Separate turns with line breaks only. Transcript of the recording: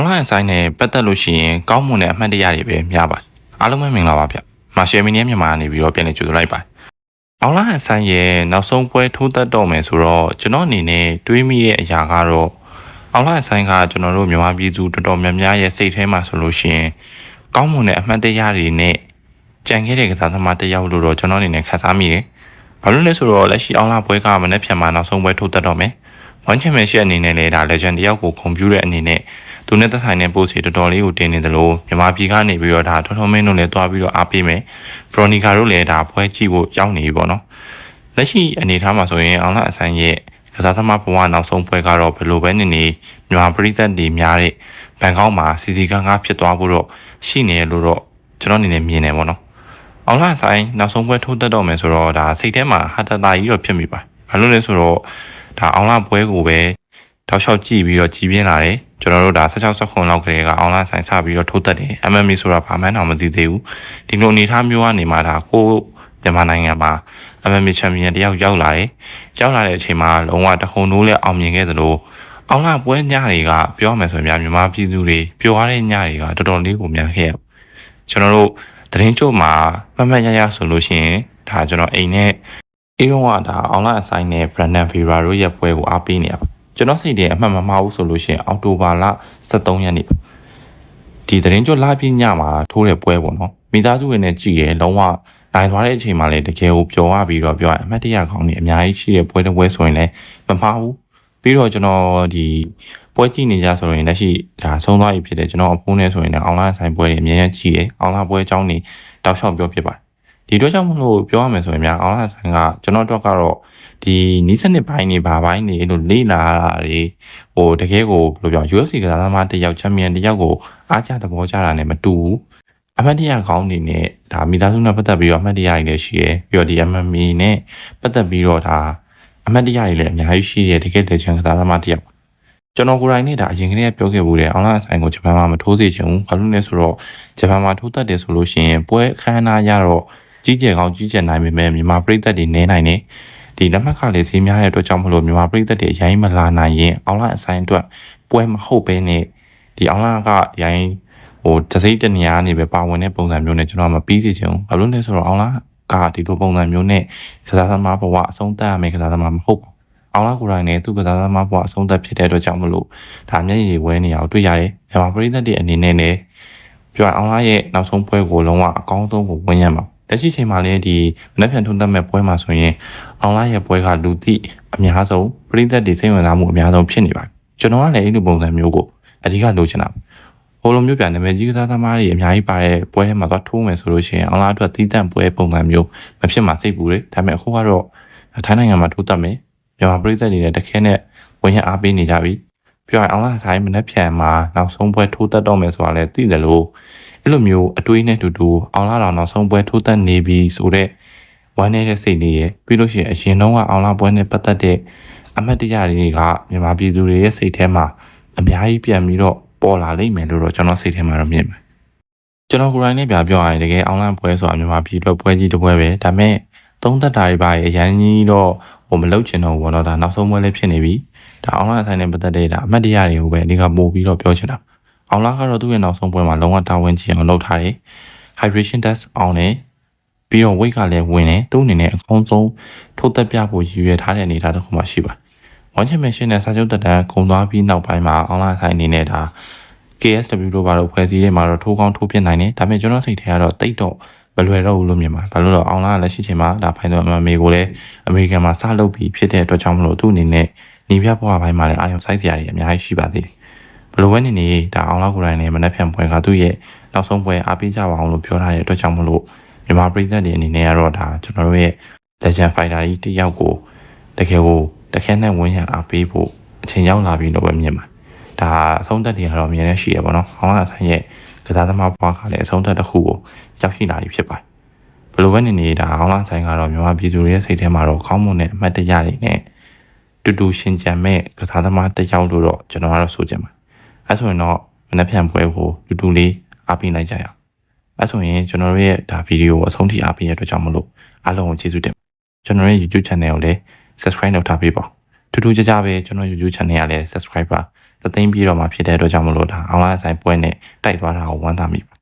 အောင်လာအဆိုင်နဲ့ပတ်သက်လို့ရှိရင်ကောင်းမွန်တဲ့အမှတ်တရတွေပဲများပါတယ်အားလုံးပဲမင်္ဂလာပါဗျမာရှယ်မီနီယမြန်မာကနေပြီးတော့ပြန်လည်ကြိုဆိုလိုက်ပါတယ်အောင်လာအဆိုင်ရဲ့နောက်ဆုံးပွဲထိုးသက်တော့မယ်ဆိုတော့ကျွန်တော်အနေနဲ့တွေးမိတဲ့အရာကတော့အောင်လာအဆိုင်ကကျွန်တော်တို့မြန်မာပြည်သူတော်တော်များများရဲ့စိတ်ထဲမှာဆိုလို့ရှိရင်ကောင်းမွန်တဲ့အမှတ်တရတွေနဲ့ကြံခဲ့တဲ့ကစားသမားတစ်ယောက်လို့တော့ကျွန်တော်အနေနဲ့ခန်းစားမိတယ်ဘာလို့လဲဆိုတော့လက်ရှိအောင်လာပွဲကမနေ့ဖြန်မှာနောက်ဆုံးပွဲထိုးသက်တော့မယ်ဝမ်ချန်ပီယံရှစ်အနေနဲ့လည်းဒါ legend တယောက်ကိုခွန်ပြူတဲ့အနေနဲ့ သူနဲ့သက်ဆိုင်တဲ့ပို့စီတော်တော်လေးကိုတင်နေတယ်လို့မြန်မာပြည်ကနေပြီးတော့ဒါထော်ထော်မင်းတို့လည်းတွားပြီးတော့အားပေးမယ်ဖရိုနီကာတို့လည်းဒါပွဲကြည့်ဖို့ရောက်နေပြီပေါ့နော်လက်ရှိအနေအထားမှာဆိုရင်အောင်လာအဆိုင်ရဲ့ကစားသမားဘဝနောက်ဆုံးပွဲကတော့ဘယ်လိုပဲနေနေမြန်မာပြည်သက်တွေများတဲ့ဘန်ကောက်မှာစီစီကားကားဖြစ်သွားဖို့တော့ရှိနေရလို့တော့ကျွန်တော်အနေနဲ့မြင်နေပေါ့နော်အောင်လာဆိုင်နောက်ဆုံးပွဲထိုးသက်တော့မယ်ဆိုတော့ဒါစိတ်ထဲမှာဟာတတာကြီးတော့ဖြစ်မိပါဘာလို့လဲဆိုတော့ဒါအောင်လာပွဲကိုပဲတောက်လျှောက်ကြည့်ပြီးတော့ကြီးပြင်းလာတယ် ကျွန်တော်တို့ဒါ16ဆက်ခွန်လောက်ကလေးကအွန်လိုင်းဆိုင်စပြီးတော့ထိုးသက်တယ် MMA ဆိုတာဘာမှန်းတော့မသိသေးဘူးဒီလိုအနေအထားမျိုးကနေမှဒါကိုမြန်မာနိုင်ငံမှာ MMA ချန်ပီယံတယောက်ရောက်လာတယ်ရောက်လာတဲ့အချိန်မှာလုံးဝတခုံနိုးလဲအောင်မြင်ခဲ့သလိုအောင်လာပွဲညတွေကပြောမယ်ဆိုရင်မြန်မာပြည်သူတွေပျော်ရတဲ့ညတွေကတော်တော်လေးကိုများခဲ့ရကျွန်တော်တို့သတင်းကြိုမှာမမတ်ရရဆိုလို့ရှိရင်ဒါကျွန်တော်အိမ်နဲ့အေးတော့ကဒါအောင်လာအဆိုင်နဲ့ Brandon Vera တို့ရဲ့ပွဲကိုအားပေးနေရပါ ကျွန်တော်စိတ်ထဲအမှတ်မမှားဘူးဆိုလို့ရှိရင်အောက်တိုဘာလ23ရက်နေ့ဒီသတင်းကြိုလာပြညမှာထိုးတဲ့ပွဲပေါ့နော်မိသားစုဝင်နဲ့ကြည်ရဲလုံးဝနိုင်သွားတဲ့အချိန်မှာလည်းတကယ်ကိုပျော်ရပြီးတော့ပြောရအမှတ်တရကောင်းနေအများကြီးရှိတဲ့ပွဲတစ်ပွဲဆိုရင်လည်းမမှားဘူးပြီးတော့ကျွန်တော်ဒီပွဲကြည့်နေကြဆိုရင်လက်ရှိဒါဆုံးသွားပြီဖြစ်တယ်ကျွန်တော်အဖိုးနဲ့ဆိုရင်လည်းအွန်လိုင်းဆိုင်ပွဲတွေအများကြီးကြည့်ရဲအွန်လိုင်းပွဲအကြောင်းတွေတောက်လျှောက်ပြောဖြစ်ပါတယ် ဒီတော့ကြောင့်မလို့ပြောရမယ်ဆိုရင်များအွန်လိုင်းဆိုင်ကကျွန်တော်တို့ကတော့ဒီနီးစနစ်ပိုင်းနေဘာပိုင်းနေလို့လေ့လာတာတွေဟိုတကယ်ကိုဘယ်လိုပြော UFC ကစားသမားတစ်ယောက်ချန်ပီယံတစ်ယောက်ကိုအားကျသဘောကျတာနဲ့မတူဘူးအမှတ်တရကောင်းနေနဲ့ဒါမိသားစုနဲ့ပတ်သက်ပြီးတော့အမှတ်တရတွေလည်းရှိတယ်ပြီးတော့ဒီ MMA နဲ့ပတ်သက်ပြီးတော့ဒါအမှတ်တရတွေလည်းအများကြီးရှိတယ်တကယ်တချန်ကစားသမားတစ်ယောက်ကျွန်တော်ကိုယ်တိုင်နဲ့ဒါအရင်ကတည်းကပြောခဲ့မှုတယ်အွန်လိုင်းဆိုင်ကိုဂျပန်မှာမထိုးစေချင်ဘူးဘာလို့လဲဆိုတော့ဂျပန်မှာထိုးတတ်တယ်ဆိုလို့ရှိရင်ပွဲအခမ်းအနားရတော့ ကြီးကျယ်ကောင်းကြီးကျယ်နိုင်ပေမဲ့မြန်မာပြည်သက်တွေနဲနိုင်တယ်ဒီလက်မှတ်ခလေးဈေးများတဲ့အတွက်ကြောင့်မလို့မြန်မာပြည်သက်တွေအရင်မလာနိုင်ရင်အွန်လိုင်းအဆိုင်အတွက်ပွဲမဟုတ်ဘဲနဲ့ဒီအွန်လိုင်းကရိုင်းဟိုတစိမ့်တနေရာနေပဲပါဝင်တဲ့ပုံစံမျိုးနဲ့ကျွန်တော်မပြီးစီချင်ဘူးဘာလို့လဲဆိုတော့အွန်လိုင်းကဒီလိုပုံစံမျိုးနဲ့ကစားသမားဘဝအဆုံးသတ်ရမယ်ကစားသမားမဟုတ်ဘူးအောင်လာကိုယ်တိုင်နဲ့သူ့ကစားသမားဘဝအဆုံးသတ်ဖြစ်တဲ့အတွက်ကြောင့်မလို့ဒါမျက်ရည်ဝဲနေအောင်တွေ့ရတယ်မြန်မာပြည်သက်တွေအနေနဲ့လည်းပြောရအောင်လာရဲ့နောက်ဆုံးပွဲကိုလုံးဝအကောင်းဆုံးကိုဝင်ရမှာ လက်ရှိချိန်မှာလည်းဒီမနက်ဖြန်ထုံးသက်မဲ့ပွဲမှာဆိုရင်အောင်လာရဲ့ပွဲကလူသိအများဆုံးပြည်သက်တွေစိတ်ဝင်စားမှုအများဆုံးဖြစ်နေပါတယ်ကျွန်တော်ကလည်းအဲ့လိုပုံစံမျိုးကိုအဓိကလိုချင်တာဟိုလိုမျိုးပြန်နာမည်ကြီးကစားသမားတွေအများကြီးပါတဲ့ပွဲထဲမှာသွားထိုးမယ်ဆိုလို့ရှိရင်အောင်လာအတွက်တီးတန့်ပွဲပုံစံမျိုးမဖြစ်မှာစိတ်ပူတယ်ဒါပေမဲ့အခုကတော့ထိုင်းနိုင်ငံမှာထိုးတတ်မယ်မြန်မာပြည်သက်တွေလည်းတခဲနဲ့ဝင်ရအားပေးနေကြပြီ ပြောရအောင်လားဆိုင်မနှက်ဖြန်မှာနောက်ဆုံးပွဲထိုးတက်တော့မယ်ဆိုတာလည်းသိတယ်လို့အဲ့လိုမျိုးအတွေးနဲ့တူတူအောင်လာတော်နောက်ဆုံးပွဲထိုးတက်နေပြီဆိုတော့ဝမ်းနေတဲ့စိတ်လေးရပြီးလို့ရှိရင်အရင်တော့ကအောင်လာပွဲနဲ့ပတ်သက်တဲ့အမတ်တရားတွေကမြန်မာပြည်သူတွေရဲ့စိတ်ထဲမှာအများကြီးပြန်ပြီးတော့ပေါ်လာလိမ့်မယ်လို့တော့ကျွန်တော်စိတ်ထဲမှာတော့မြင်ပါတယ်ကျွန်တော်ကိုယ်တိုင်နဲ့ပြပြောရရင်တကယ်အောင်လန့်ပွဲဆိုတာမြန်မာပြည်အတွက်ပွဲကြီးတစ်ပွဲပဲဒါပေမဲ့သုံးသက်တာတွေပါအရန်ကြီးတော့ ဟိုမလုပ်ချင်တော့ဘူးတော့ဒါနောက်ဆုံးပွဲလေးဖြစ်နေပြီဒါအောင်လန့်ဆိုင်နဲ့ပတ်သက်တဲ့ဒါအမတ်တရားတွေကိုပဲအဓိကပို့ပြီးတော့ပြောချင်တာအောင်လာကတော့သူ့ရဲ့နောက်ဆုံးပွဲမှာလုံးဝတာဝန်ကြီးအောင်လုပ်ထားတယ် hydration test အောင်တယ်ပြီးတော့ weight ကလည်းဝင်တယ်သူ့အနေနဲ့အကောင်းဆုံးထုတ်သက်ပြဖို့ရည်ရွယ်ထားတဲ့အနေအထားတစ်ခုမှရှိပါတယ်ဝမ်ချင်မရှင်နဲ့စာချုပ်တက်တန်းဂုံသွားပြီးနောက်ပိုင်းမှာအွန်လိုင်းဆိုင်အနေနဲ့ဒါ KSW တို့ဘာလို့ဖွဲ့စည်းနေမှာတော့ထိုးကောင်းထိုးပြနိုင်တယ်ဒါပေမဲ့ကျွန်တော်စိတ်ထဲကတော့တိတ်တော့ မလွယ်တော့ဘူးလို့မြင်ပါဘာလို့လဲအောင်လာလက်ရှိချိန်မှာဒါဖိုင်တော့အမေကိုလည်းအမေရိကန်မှာစလုပ်ပြီးဖြစ်တဲ့အတွက်ကြောင့်မလို့သူ့အနေနဲ့နေပြဘွားပိုင်းမှာလည်းအာရုံစိုက်စရာတွေအများကြီးရှိပါသေးတယ်ဘလိုပဲနေနေဒါအောင်လောက်ကိုယ်တိုင်နဲ့မနှက်ဖြန်ပွဲကသူ့ရဲ့နောက်ဆုံးပွဲအားပေးကြပါအောင်လို့ပြောထားတဲ့အတွက်ကြောင့်မလို့မြန်မာပြည်သက်တွေအနေနဲ့ကတော့ဒါကျွန်တော်တို့ရဲ့ Legend Fighter ကြီးတယောက်ကိုတကယ်ကိုတခဲနဲ့ဝင်းရံအားပေးဖို့အချိန်ရောက်လာပြီလို့ပဲမြင်ပါဒါအဆုံးသက်တွေကတော့အမြင်နဲ့ရှိရပါတော့။ဟောင်းလာဆိုင်ရဲ့ ကစားသမားဘွားကလည်းအဆုံးသက်တစ်ခုကိုရောက်ရှိလာပြီဖြစ်ပါတယ်။ဘလိုပဲနေနေတာဟောင်းလာဆိုင်ကတော့မြန်မာပြည်သူတွေရဲ့စိတ်ထဲမှာတော့ကောင်းမွန်တဲ့အမှတ်တရတွေနဲ့တူတူရှင်ကြံမဲ့ကစားသမားတစ်ယောက်လို့တော့ကျွန်တော်ကတော့ဆိုချင်ပါတယ်။အဲဆိုရင်တော့မနက်ဖြန်ပွဲကိုတူတူလေးအားပေးလိုက်ကြရအောင်။အဲဆိုရင်ကျွန်တော်တို့ရဲ့ဒါဗီဒီယိုကိုအဆုံးထိအားပေးရတဲ့အတွက်ကြောင့်မလို့အားလုံးကိုကျေးဇူးတင်ပါတယ်။ကျွန်တော်ရဲ့ YouTube channel ကိုလည်း subscribe လုပ်ထားပေးပါ။တူတူကြကြပဲကျွန်တော် YouTube channel ကလည်း subscribe ပါ သသိန်းပြီးတော့မှဖြစ်တဲ့အတွက်ကြောင့်မလို့ဒါအောင်လာဆိုင်ပွဲနဲ့တိုက်သွားတာကိုဝမ်းသာမိပါ